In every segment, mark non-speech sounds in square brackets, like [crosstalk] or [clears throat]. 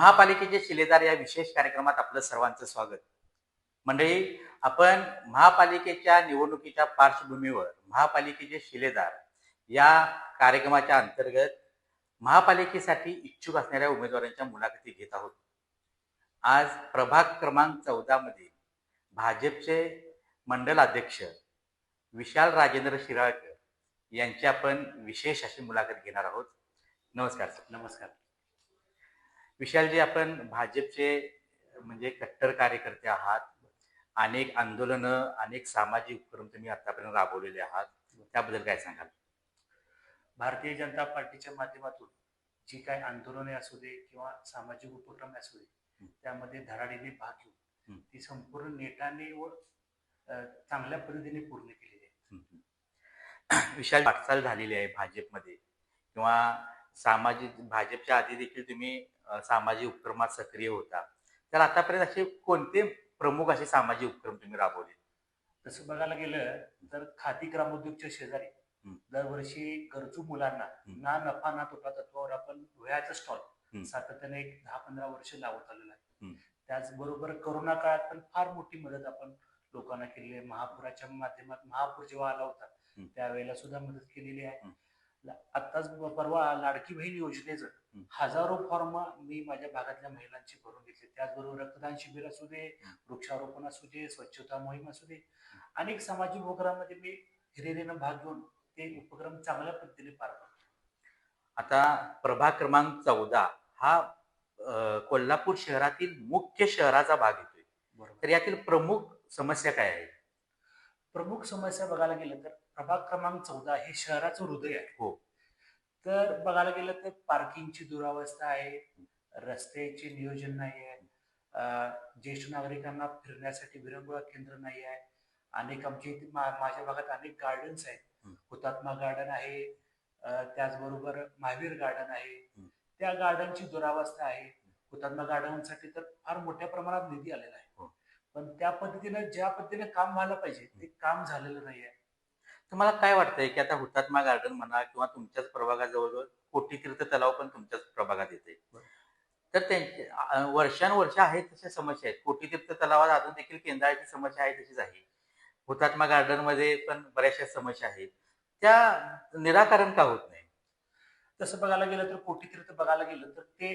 महापालिकेचे शिलेदार या विशेष कार्यक्रमात आपलं सर्वांचं स्वागत. मंडळी आपण महापालिकेच्या निवडणुकीच्या पार्श्वभूमीवर महापालिकेचे शिलेदार या कार्यक्रमाच्या अंतर्गत महापालिकेसाठी इच्छुक असणाऱ्या उमेदवारांच्या मुलाखती घेत आहोत. आज प्रभाग क्रमांक चौदा मध्ये भाजपचे मंडल अध्यक्ष विशाल राजेंद्र शिराळकर यांची आपण विशेष अशी मुलाखत घेणार आहोत. नमस्कार सर. नमस्कार. विशालजी आपण भाजपचे म्हणजे कट्टर कार्यकर्ते आहात अनेक आंदोलनं अनेक सामाजिक उपक्रम तुम्ही आतापर्यंत राबवलेले आहात त्याबद्दल काय सांगाल भारतीय जनता पार्टीच्या माध्यमातून जी काही आंदोलने असू दे किंवा सामाजिक उपक्रम असू दे. त्यामध्ये धडाडीने भाग घेऊन. ती संपूर्ण नेटाने व चांगल्या पद्धतीने पूर्ण केलेली आहे [clears throat] विशाल वाटचाल झालेली आहे भाजपमध्ये किंवा सामाजिक भाजपच्या आधी देखील तुम्ही सामाजिक उपक्रमात सक्रिय होता तर आतापर्यंत असे कोणते प्रमुख असे सामाजिक उपक्रम तुम्ही राबवले तसं बघायला गेलं तर खादी ग्रामोद्योगच्या शेजारी. दरवर्षी गरजू मुलांना. ना नफा ना तोटा तत्वावर आपण हं. स्टॉल सातत्याने एक दहा पंधरा वर्ष लावत आलेला आहे. त्याचबरोबर करोना काळात पण फार मोठी मदत आपण लोकांना केलेली आहे महापुराच्या माध्यमात महापूर जेव्हा आला होता. त्यावेळेला सुद्धा मदत केलेली आहे आत्ताच परवा लाडकी बहीण योजनेचं. हजारो फॉर्म मी माझ्या भागातल्या महिलांची भरून घेतले. त्याचबरोबर रक्तदान शिबिर असू दे. वृक्षारोपण असू दे स्वच्छता मोहीम असू दे अनेक सामाजिक उपक्रमामध्ये मी हिरिरीनं भाग घेऊन ते उपक्रम चांगल्या पद्धतीने पार पाडतो आता प्रभाग क्रमांक चौदा हा कोल्हापूर शहरातील मुख्य शहराचा भाग येतोय. बरोबर. तर यातील प्रमुख समस्या काय आहे? प्रमुख समस्या बघायला गेलं तर प्रभाग क्रमांक चौदा हे शहराचं हृदय आहे हो. तर बघायला गेलं तर पार्किंगची दुरावस्था आहे रस्त्याचे नियोजन नाही आहे ज्येष्ठ नागरिकांना फिरण्यासाठी विरंगुळा केंद्र नाही आहे अनेक आमच्या इथे माझ्या भागात अनेक गार्डन्स आहेत. हुतात्मा गार्डन आहे त्याचबरोबर महावीर गार्डन आहे. त्या गार्डनची दुरावस्था आहे हुतात्मा गार्डनसाठी तर फार मोठ्या प्रमाणात निधी आलेला आहे हो. पण त्या पद्धतीनं ज्या पद्धतीने काम व्हायला पाहिजे ते काम झालेलं नाही आहे तुम्हाला काय वाटतंय की आता हुतात्मा गार्डन म्हणा किंवा तुमच्याच प्रभागात जवळजवळ कोटी तीर्थ तलाव पण तुमच्याच प्रभागात येते तर त्यांचे वर्षानुवर्ष आहेत तशा समस्या आहेत. कोटी तीर्थ तलावात अजून देखील केंद्राची समस्या आहे तशीच आहे. हुतात्मा गार्डनमध्ये पण बऱ्याचशा समस्या आहेत. त्या निराकरण का होत नाही? तसं बघायला गेलं तर कोटी तीर्थ बघायला गेलं तर ते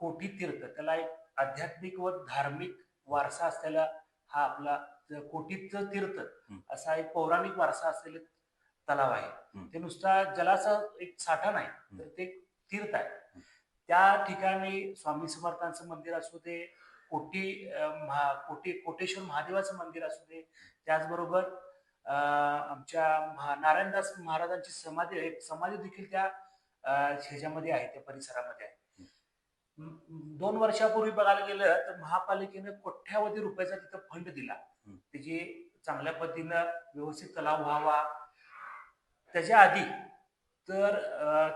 कोटी तीर्थ त्याला एक आध्यात्मिक व धार्मिक वारसा असलेला हा आपला कोटीचं तीर्थ. असा एक पौराणिक वारसा असलेले तलाव आहे. ते नुसता जलाचा एक साठा नाही तर ते एक तीर्थ आहे. त्या ठिकाणी स्वामी समर्थांचं मंदिर असू दे कोटी कोटी कोटेश्वर महादेवाचं मंदिर असू दे त्याचबरोबर अं, आमच्या नारायणदास महाराजांची समाधी आहे. समाधी देखील त्या ह्याच्यामध्ये आहे त्या परिसरामध्ये आहे. दोन वर्षापूर्वी बघायला गेलं तर महापालिकेने कोट्यावधी रुपयाचा तिथं फंड दिला. त्याची चांगल्या पद्धतीनं व्यवस्थित तलाव व्हावा त्याच्या आधी तर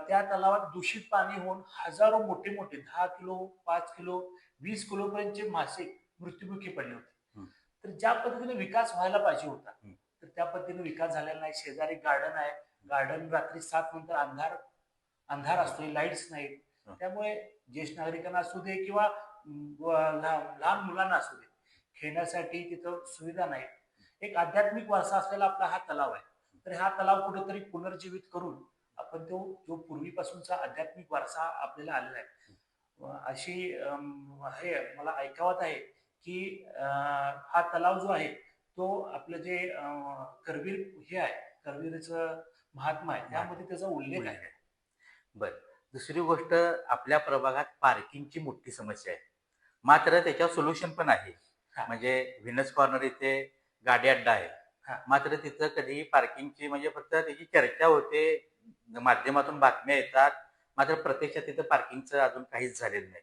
त्या तलावात दूषित पाणी होऊन हजारो मोठे मोठे दहा किलो पाच किलो वीस किलो पर्यंतचे मासे मृत्युमुखी पडले होते. तर ज्या पद्धतीने विकास व्हायला पाहिजे होता. तर त्या पद्धतीने विकास झालेला नाही शेजारी गार्डन आहे गार्डन रात्री सात नंतर अंधार अंधार असतो लाईट्स नाहीत. त्यामुळे ज्येष्ठ नागरिकांना असू दे किंवा लहान मुलांना असू दे खेळण्यासाठी तिथं सुविधा नाही एक आध्यात्मिक वारसा असलेला आपला हा तलाव आहे. तर हा तलाव कुठेतरी पुनर्जीवित करून आपण तो जो पूर्वीपासूनचा आध्यात्मिक वारसा आपल्याला आलेला आहे. अशी हे मला ऐकावत आहे की हा तलाव जो आहे तो आपलं जे करवीर हे आहे करवीरचं महात्मा आहे त्यामध्ये त्याचा उल्लेख आहे. बर. दुसरी गोष्ट आपल्या प्रभागात पार्किंगची मोठी समस्या आहे. मात्र त्याच्यावर सोल्युशन पण आहे. म्हणजे व्हिनस कॉर्नर इथे गाडी अड्डा आहे. मात्र तिथं कधी पार्किंगची म्हणजे फक्त त्याची चर्चा होते. माध्यमातून बातम्या येतात. मात्र प्रत्यक्षात तिथं पार्किंगचं अजून काहीच झालेलं नाही.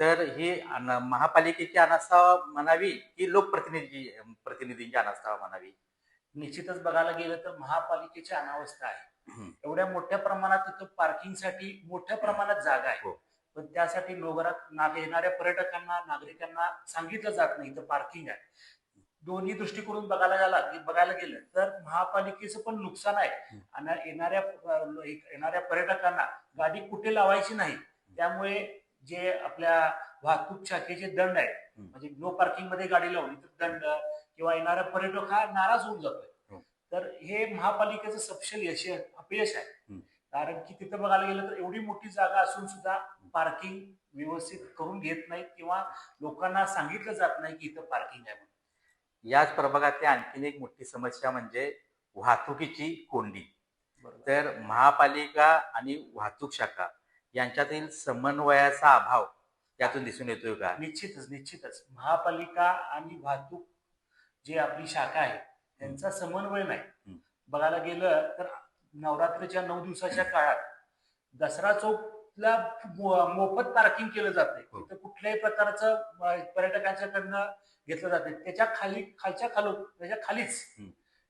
तर ही महापालिकेची अनास्था म्हणावी की लोकप्रतिनिधी प्रतिनिधींची अनास्था म्हणावी? निश्चितच बघायला गेलं तर महापालिकेची अनावस्था आहे. एवढ्या मोठ्या प्रमाणात तिथं पार्किंगसाठी मोठ्या प्रमाणात जागा आहे हो. पण त्यासाठी लोकरात नाग येणाऱ्या पर्यटकांना नागरिकांना सांगितलं जात नाही इथं पार्किंग आहे दोन्ही दृष्टिकोनातून बघायला गेला बघायला गेलं तर महापालिकेचं पण नुकसान आहे. आणि येणाऱ्या येणाऱ्या पर्यटकांना गाडी कुठे लावायची नाही त्यामुळे जे आपल्या वाहतूक शाखेचे दंड आहेत. म्हणजे नो पार्किंगमध्ये गाडी लावली तर दंड किंवा येणारा पर्यटक हा नाराज होऊन जातोय. तर हे महापालिकेचं सपशेल यश अपयश आहे. कारण की तिथं बघायला गेलं तर एवढी मोठी जागा असून सुद्धा पार्किंग व्यवस्थित करून घेत नाहीत किंवा लोकांना सांगितलं जात नाही की इथं पार्किंग आहे म्हणून. याच प्रभागातली आणखीन एक मोठी समस्या म्हणजे वाहतुकीची कोंडी. तर महापालिका आणि वाहतूक शाखा यांच्यातील समन्वयाचा अभाव यातून दिसून येतोय का? निश्चितच निश्चितच. महापालिका आणि वाहतूक जे आपली शाखा आहे त्यांचा समन्वय नाही. बघायला गेलं तर नवरात्रीच्या नऊ दिवसाच्या काळात दसरा चौकला मोफत पार्किंग केलं जाते हो. तिथं कुठल्याही प्रकारचं अं, पर्यटकांच्याकडनं घेतलं जाते त्याच्याखाली खालच्या खालो त्याच्या खालीच.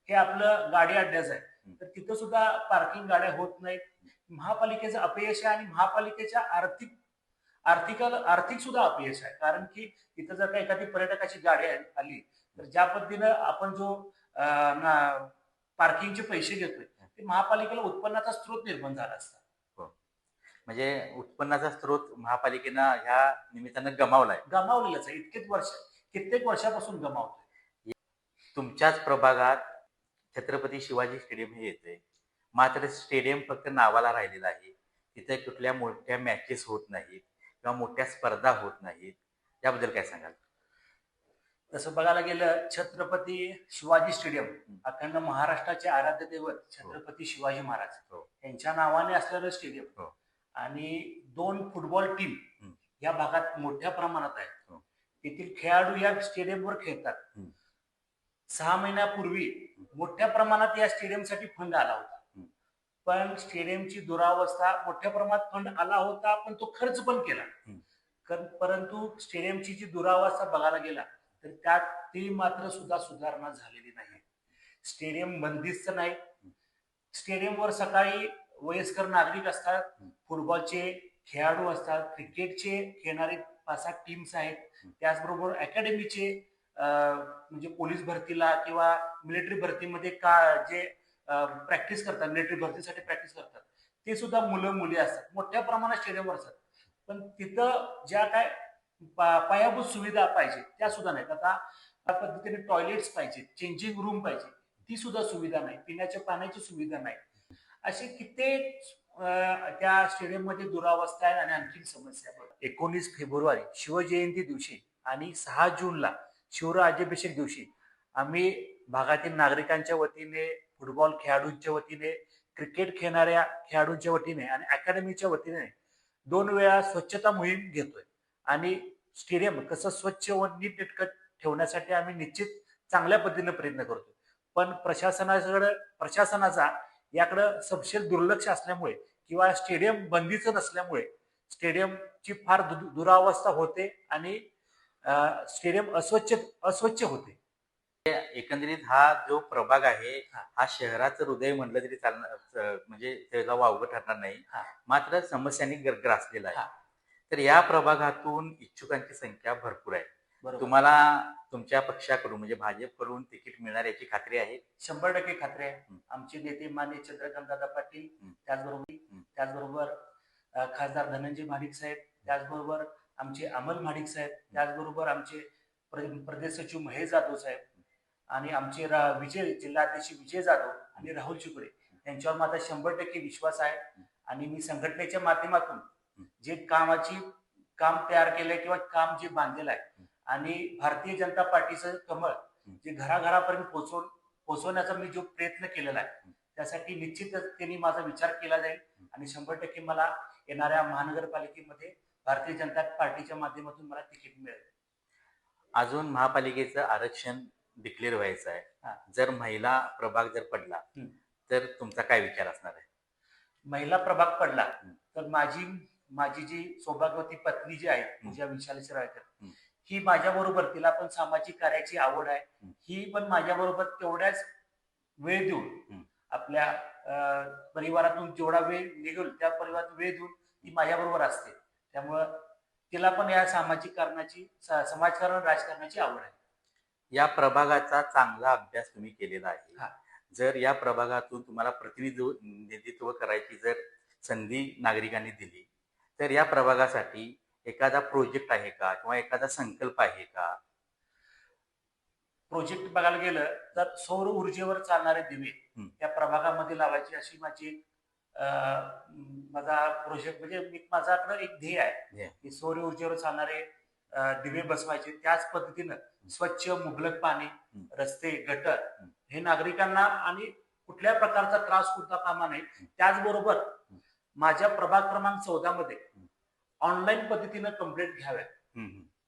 हे आपलं गाडी अड्ड्याच आहे. तर तिथं सुद्धा पार्किंग गाड्या होत नाहीत महापालिकेचं अपयश आहे आणि महापालिकेच्या आर्थिक आर्थिक आर्थिक सुद्धा अपयश आहे कारण की तिथं जर का एखादी पर्यटकाची गाडी आली तर ज्या पद्धतीनं आपण जो पार्किंगचे पैसे घेतोय. ते महापालिकेला उत्पन्नाचा स्रोत निर्माण झाला असता. म्हणजे उत्पन्नाचा स्रोत महापालिकेनं ह्या निमित्तानं गमावलाय. गमावलेलंच आहे. इतकेच वर्ष कित्येक वर्षापासून गमावतोय. तुमच्याच प्रभागात छत्रपती शिवाजी स्टेडियम हे येते मात्र स्टेडियम फक्त नावाला राहिलेलं आहे. तिथे कुठल्या मोठ्या मॅचेस होत नाहीत किंवा मोठ्या स्पर्धा होत नाहीत. याबद्दल काय सांगाल? तसं बघायला गेलं छत्रपती शिवाजी स्टेडियम अखंड महाराष्ट्राचे आराध्य दैवत छत्रपती शिवाजी महाराज हो. यांच्या नावाने असलेलं स्टेडियम हो. आणि दोन फुटबॉल टीम. या भागात मोठ्या प्रमाणात आहेत हो. तेथील खेळाडू या स्टेडियमवर खेळतात. सहा महिन्यापूर्वी मोठ्या प्रमाणात या स्टेडियमसाठी फंड आला होता. पण स्टेडियमची दुरावस्था मोठ्या प्रमाणात फंड आला होता पण तो खर्च पण केला परंतु स्टेडियमची जी दुरावस्था बघायला गेला तर त्यात ती मात्र सुद्धा सुधारणा झालेली नाही स्टेडियम बंदिस्त नाही. स्टेडियमवर सकाळी वयस्कर नागरिक असतात फुटबॉलचे खेळाडू असतात क्रिकेटचे खेळणारे पाच सात टीम्स आहेत. त्याचबरोबर अकॅडमीचे म्हणजे पोलीस भरतीला किंवा मिलिटरी भरतीमध्ये का जे प्रॅक्टिस करतात मिलिटरी भरतीसाठी प्रॅक्टिस करतात. ते सुद्धा मुलं मुली असतात. मोठ्या प्रमाणात स्टेडियमवर असतात. पण तिथं ज्या काय पायाभूत सुविधा पाहिजे त्या सुद्धा नाहीत. आता त्या पद्धतीने टॉयलेट्स पाहिजे चेंजिंग रूम पाहिजे ती सुद्धा सुविधा नाही. पिण्याच्या पाण्याची सुविधा नाही. असे कित्येक त्या स्टेडियममध्ये दुरावस्था आहे आणि आणखी समस्या एकोणीस फेब्रुवारी शिवजयंती दिवशी आणि सहा जूनला शिवराज्याभिषेक दिवशी आम्ही भागातील नागरिकांच्या वतीने फुटबॉल खेळाडूंच्या वतीने क्रिकेट खेळणाऱ्या खेळाडूंच्या वतीने आणि अकॅडमीच्या वतीने दोन वेळा स्वच्छता मोहीम घेतोय. आणि स्टेडियम कसं स्वच्छ व नीटनेटकं ठेवण्यासाठी आम्ही निश्चित चांगल्या पद्धतीने प्रयत्न करतो पण प्रशासनाकडे प्रशासनाचा याकडं सपशेल दुर्लक्ष असल्यामुळे किंवा स्टेडियम बंदीचं नसल्यामुळे स्टेडियमची फार दुरावस्था होते आणि स्टेडियम अस्वच्छ अस्वच्छ होते एकंदरीत हा जो प्रभाग आहे हा. शहराचं हृदय म्हणलं तरी चालणार म्हणजे त्याला वावगं ठरणार नाही. मात्र समस्यांनी गर- ग्रासलेला. आहे तर या प्रभागातून इच्छुकांची संख्या भरपूर आहे. तुम्हाला तुमच्या पक्षाकडून म्हणजे भाजपकडून तिकीट मिळणार याची खात्री आहे? शंभर टक्के खात्री आहे. आमचे नेते मान्य चंद्रकांत दादा पाटील. त्याचबरोबर. त्याचबरोबर खासदार धनंजय महाडिक साहेब त्याचबरोबर आमचे अमल महाडिक साहेब त्याचबरोबर आमचे प्र- प्रदेश सचिव महेश जाधव साहेब आणि आमचे विजय जिल्हाध्यक्ष विजय जाधव आणि राहुल चिकडे यांच्यावर माझा शंभर टक्के विश्वास आहे आणि मी संघटनेच्या माध्यमातून जे कामाची काम तयार केलंय किंवा काम जे बांधलेलं आहे आणि भारतीय जनता पार्टीचं कमळ जे घराघरापर्यंत पोहोचवून पोहोचवण्याचा मी जो प्रयत्न केलेला आहे त्यासाठी निश्चितच त्यांनी माझा विचार केला जाईल आणि शंभर टक्के मला येणाऱ्या महानगरपालिकेमध्ये भारतीय जनता पार्टीच्या माध्यमातून मला तिकीट मिळेल अजून महापालिकेचं आरक्षण डिक्लेअर व्हायचं. आहे जर महिला प्रभाग जर पडला. तर तुमचा काय विचार असणार आहे महिला प्रभाग पडला. तर माझी माझी जी सौभाग्यवती पत्नी जी आहे पूजा विशाल शिराळकर हं. माझ्या बरोबर तिला पण सामाजिक कार्याची आवड आहे हं. पण माझ्या बरोबर तेवढ्याच वेळ. देऊन आपल्या परिवारातून जेवढा वेळ निघेल त्या परिवारात वेळ देऊन ती माझ्या बरोबर असते त्यामुळं तिला पण या सामाजिक कारणाची समाजकारण राजकारणाची आवड आहे या प्रभागाचा चांगला अभ्यास तुम्ही केलेला आहे. जर या प्रभागातून तुम्हाला प्रतिनिधित्व करायची जर संधी नागरिकांनी दिली तर या प्रभागासाठी एखादा प्रोजेक्ट आहे का किंवा एखादा संकल्प आहे का प्रोजेक्ट बघायला गेलं तर सौर ऊर्जेवर चालणारे दिवे. त्या प्रभागामध्ये लावायची अशी माझी माझा प्रोजेक्ट म्हणजे माझ्याकडे एक ध्येय आहे. की सौर ऊर्जेवर चालणारे दिवे बसवायचे त्याच पद्धतीनं स्वच्छ मुबलक पाणी. रस्ते गटर हं. हे नागरिकांना आणि कुठल्या प्रकारचा त्रास होता कामा नये त्याचबरोबर माझ्या प्रभाग क्रमांक चौदा मध्ये ऑनलाईन पद्धतीनं कंप्लेंट घ्याव्या.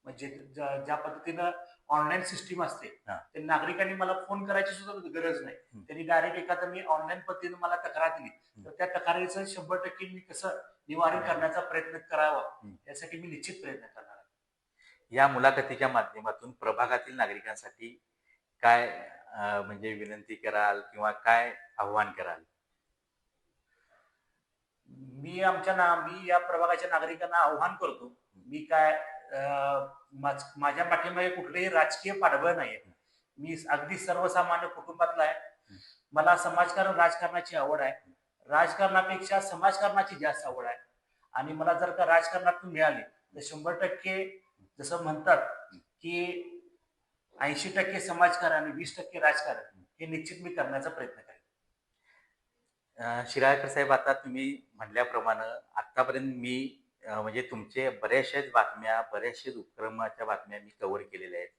म्हणजे ज्या पद्धतीनं ऑनलाईन सिस्टीम असते. ते नागरिकांनी मला फोन करायची सुद्धा गरज नाही. त्यांनी डायरेक्ट एखादा मी ऑनलाईन पद्धतीने मला तक्रार दिली तर त्या तक्रारीचं शंभर टक्के मी कसं निवारण करण्याचा प्रयत्न करावा. यासाठी मी निश्चित प्रयत्न करणार आहे या मुलाखतीच्या माध्यमातून प्रभागातील नागरिकांसाठी काय म्हणजे विनंती कराल किंवा काय आव्हान कराल मी आमच्या ना मी या प्रभागाच्या नागरिकांना आव्हान करतो मी काय माझ्या पाठीमागे कुठलेही राजकीय पाठबळ नाहीये. मी अगदी सर्वसामान्य कुटुंबातला आहे. मला समाजकारण राजकारणाची आवड आहे. राजकारणापेक्षा समाजकारणाची जास्त आवड आहे. आणि मला जर का राजकारणातून मिळाली तर शंभर टक्के जसं म्हणतात की ऐंशी टक्के समाजकारण आणि वीस टक्के राजकारण हे निश्चित मी करण्याचा प्रयत्न करेन. शिराळकर साहेब आता तुम्ही म्हणल्याप्रमाणे आतापर्यंत मी म्हणजे तुमचे बऱ्याचशाच बातम्या बऱ्याचशाच उपक्रमाच्या बातम्या मी कव्हर केलेल्या आहेत.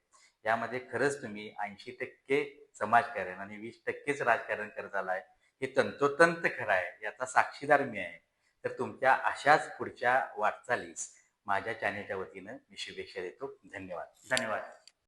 यामध्ये खरंच तुम्ही ऐंशी टक्के समाजकारण आणि वीस टक्केच राजकारण करत आलाय. हे तंतोतंत खरं आहे याचा साक्षीदार मी आहे. तर तुमच्या अशाच पुढच्या वाटचालीस माझ्या चॅनेलच्या वतीनं मी शुभेच्छा देतो. धन्यवाद. धन्यवाद.